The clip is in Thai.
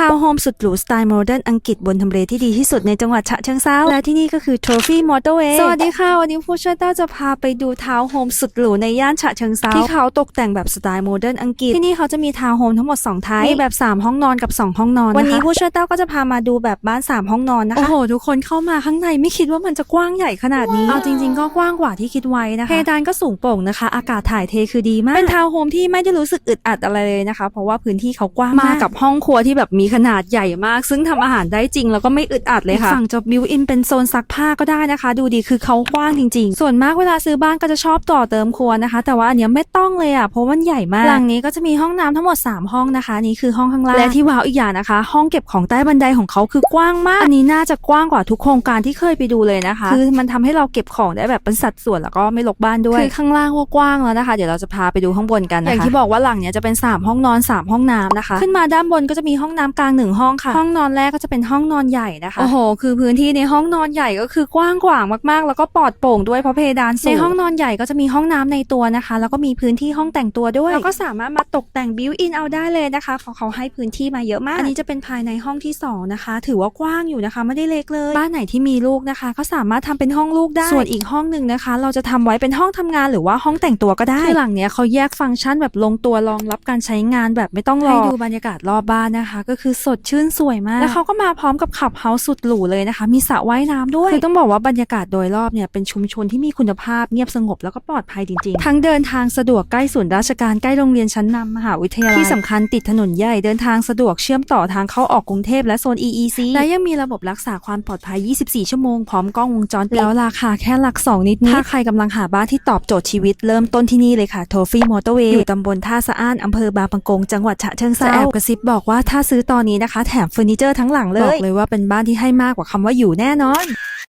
ทาวน์โฮมสุดหรูสไตล์โมเดิร์นอังกฤษบนทำเลที่ดีที่สุดในจังหวัดฉะเชิงเซาและที่นี่ก็คือ Trophy Motorway สวัสดีค่ะ วันนี้ผู้ช่วยเต้าจะพาไปดูทาวน์โฮมสุดหรูในย่านฉะเชิงเซาที่เขาตกแต่งแบบสไตล์โมเดิร์นอังกฤษที่นี่เขาจะมีทาวน์โฮมทั้งหมด 2 ไทป์มีแบบ 3 ห้องนอนกับ 2 ห้องนอน วันนี้ผู้ช่วยเต้าก็จะพามาดูแบบบ้าน 3 ห้องนอนนะคะโอ้โห ทุกคนเข้ามาข้างในไม่คิดว่ามันจะกว้างใหญ่ขนาดนี้เอาจริง ๆ ก็กว้างกว่าที่คิดไว้นะคะเพดานก็สูงโปร่งนะคะ อากาศถ่ายเทคือดีมากเป็นทาวน์โฮมที่ไม่ได้รู้สึกอึดอัดอะไรเลยนะคะ เพราะว่าพื้นที่เขากว้างมากกับห้องครัวที่แบบมีขนาดใหญ่มาก ซึ่งทำอาหารได้จริง แล้วก็ไม่อึดอัดเลยค่ะฝั่งจะบิวอินเป็นโซนซักผ้าก็ได้นะคะ ดูดีคือเขากว้างจริง ๆ ส่วนมากเวลาซื้อบ้านก็จะชอบต่อเติมครัวนะคะ แต่ว่าอันเนี้ยไม่ต้องเลยอะเพราะมันใหญ่มากหลังนี้ก็จะมีห้องน้ำทั้งหมด 3 ห้องนะคะ นี่คือห้องข้างล่างและที่ว้าวอีกอย่างนะคะ ห้องเก็บของใต้บันไดของเขาคือกว้างมาก อันนี้น่าจะกว้างกว่าทุกโครงการที่เคยไปดูเลยนะคะ คือมันทำให้เราเก็บของได้แบบเป็นสัดส่วนแล้วก็ไม่รกบ้านด้วยคือข้างล่างว่ากว้างแล้วนะคะ เดี๋ยวเราจะพาไปดูข้างบนกันนะคะอย่างที่บอกว่าหลังเนี้ยจะเป็น 3 ห้องนอน 3 ห้องน้ำนะคะ ขึ้นมาด้านบนก็จะมีห้องน้ำกลางหนึ่งห้องค่ะ ห้องนอนแรกก็จะเป็นห้องนอนใหญ่นะคะ โอ้โห คือพื้นที่ในห้องนอนใหญ่ก็คือกว้างขวางมากๆ แล้วก็ปลอดโปร่งด้วยเพราะเพดานสูงในห้องนอนใหญ่ก็จะมีห้องน้ำในตัวนะคะ แล้วก็มีพื้นที่ห้องแต่งตัวด้วย แล้วก็สามารถมาตกแต่งบิวอินเอาได้เลยนะคะเพราะเขาให้พื้นที่มาเยอะมาก อันนี้จะเป็นภายในห้องที่สองนะคะ ถือว่ากว้างอยู่นะคะ ไม่ได้เล็กเลย บ้านไหนที่มีลูกนะคะ ก็สามารถทำเป็นห้องลูกได้ ส่วนอีกห้องหนึ่งนะคะ เราจะทำไว้เป็นห้องทำงานหรือว่าห้องแต่งตัวก็ได้คือหลังเนี้ยเขาแยกฟังก์ชันแบบลงตัวรองรับการใช้งานแบบไม่ต้องรอให้ดูบรรยากาศรอบบ้านนะคะ ก็คือสดชื่นสวยมาก แล้วเขาก็มาพร้อมกับขับเฮาส์สุดหรูเลยนะคะ มีสระว่ายน้ำด้วย คือต้องบอกว่าบรรยากาศโดยรอบเนี่ยเป็นชุมชนที่มีคุณภาพเงียบสงบแล้วก็ปลอดภัยจริงๆ ทั้งเดินทางสะดวกใกล้ศูนย์ราชการใกล้โรงเรียนชั้นนำมหาวิทยาลัยที่สำคัญติดถนนใหญ่เดินทางสะดวกเชื่อมต่อทางเข้าออกกรุงเทพและโซน EEC และยังมีระบบรักษาความปลอดภัย 24 ชั่วโมงพร้อมกล้องวงจรปิดแล้วราคาแค่หลัก2นิดนิดถ้าใครกำลังหาบ้านที่ตอบโจทย์ชีวิตเริ่มต้นที่นี่เลยค่ะโทฟี่มอเตอร์เวย์อยู่ตำบลท่าสะอ้านอำเภอบางปะกงจังหวัดฉะเชิงเทราแอบกระซิบบอกว่าถ้าซื้อตอนนี้นะคะ แถมเฟอร์นิเจอร์ทั้งหลังเลยบอกเลยว่าเป็นบ้านที่ให้มากกว่าคำว่าอยู่แน่นอน